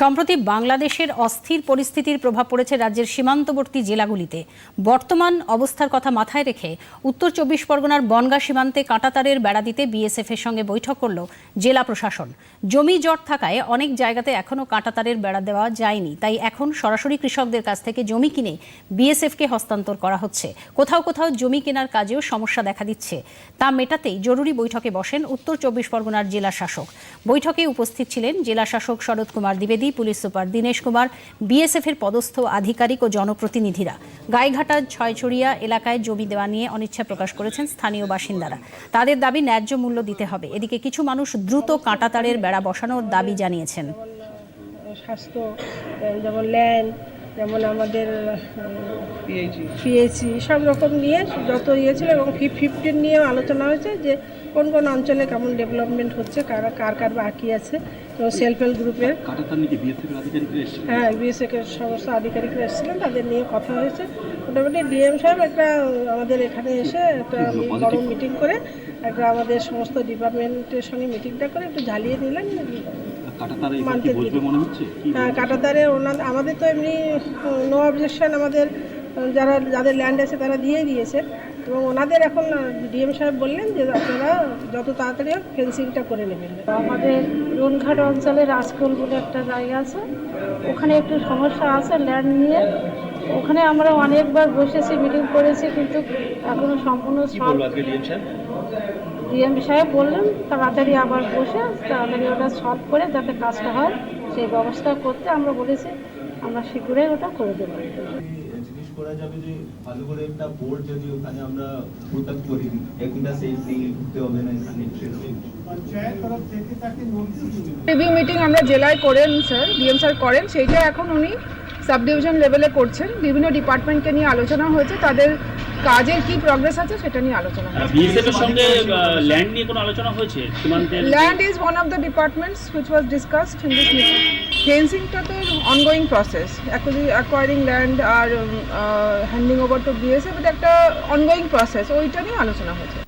সম্প্রতি বাংলাদেশের অস্থির পরিস্থিতির প্রভাব পড়েছে রাজ্যের সীমান্তবর্তী জেলাগুলিতে। বর্তমান অবস্থার কথা মাথায় রেখে উত্তর চব্বিশ পরগনার বনগা সীমান্তে কাঁটাতারের বেড়া দিতে বিএসএফ এর সঙ্গে বৈঠক করল জেলা প্রশাসন। জমি জট থাকায় অনেক জায়গাতে এখনও কাঁটাতারের বেড়া দেওয়া যায়নি। তাই এখন সরাসরি কৃষকদের কাছ থেকে জমি কিনে বিএসএফকে হস্তান্তর করা হচ্ছে। কোথাও কোথাও জমি কেনার কাজেও সমস্যা দেখা দিচ্ছে। তা মেটাতেই জরুরি বৈঠকে বসেন উত্তর চব্বিশ পরগনার জেলা শাসক। বৈঠকে উপস্থিত ছিলেন জেলা শাসক Sharat Kumar দ্বিবেদী police super Dinesh Kumar BSF এর পদস্থ আধিকারিক ও জনপ্রতিনিধিরা। গাইঘাটার ছয়ছড়িয়া এলাকায় জমি দেওয়া নিয়ে অনিচ্ছা প্রকাশ করেছেন স্থানীয় বাসিন্দারা। তাদের দাবি ন্যায্য মূল্য দিতে হবে। এদিকে কিছু মানুষ দ্রুত কাঁটাতারের বেড়া বসানোর দাবি জানিয়েছেন। স্বাস্থ্য যেমন ল্যান্ড যেমন আমাদের পিএইচি সব রকম নিয়ে যত ইয়ে ছিল এবং ফিফটিন নিয়েও আলোচনা হয়েছে যে কোন কোন অঞ্চলে কেমন ডেভেলপমেন্ট হচ্ছে কারা কার কার বাকি আছে? এবং সেলফ হেল্প গ্রুপের হ্যাঁ বিএসএফ এর সমস্ত আধিকারিকরা এসেছিলেন তাদের নিয়ে কথা হয়েছে। মোটামুটি ডিএম সাহেব একটা আমাদের এখানে এসে একটা বড় মিটিং করে একটা আমাদের সমস্ত ডিপার্টমেন্টের সঙ্গে মিটিংটা করে একটু ঝালিয়ে দিলেন কাটাতার হ্যাঁ কাটাতারে ওনার আমাদের তো এমনি নো অবজেকশন আমাদের। যারা যাদের ল্যান্ড আছে তারা দিয়ে দিয়েছে। এবং ওনাদের এখন ডিএম সাহেব বললেন যে আপনারা যত তাড়াতাড়ি হোক ফেন্সিংটা করে নেবেন। আমাদের রুনঘাট অঞ্চলে রাজকোল বলে একটা জায়গা আছে। ওখানে একটু সমস্যা আছে ল্যান্ড নিয়ে। ওখানে আমরা অনেকবার বসেছি মিটিং করেছি কিন্তু এখনও সম্পূর্ণ ডিএম সাহেব? বললেন তাড়াতাড়ি আবার বসে তাড়াতাড়ি ওটা সলভ করে যাতে কাজটা হয় সেই ব্যবস্থা করতে আমরা বলেছি। আমরা শীঘ্রই ওটা করে দেবো। করা যাবে যে ভালো করে একটা বোর্ড যদি ওখানে আমরা প্রোটেক্ট করি একটা সেফ নেই ঢুকতে হবে না এখানে রিভিউ মিটিং আমরা জেলায় করেন স্যার ডিএম স্যার করেন, সেইটা এখন উনি সাব ডিভিশন লেভেলে করছেন। বিভিন্ন ডিপার্টমেন্টকে নিয়ে আলোচনা হয়েছে, তাদের কাজের কি প্রগ্রেস আছে সেটা নিয়ে আলোচনা বিএসএফ এর সঙ্গে ল্যান্ড নিয়ে কোনো আলোচনা হয়েছে? সীমান্তের land is one of the departments which was discussed in this meeting ফেন্সিংটা তো অনগোয়িং প্রসেস অ্যাকোয়ারিং ল্যান্ড আর হ্যান্ডিং ওভার টু বিএসএফ এটা একটা অনগোয়িং প্রসেস ওইটা নিয়ে আলোচনা হয়েছে।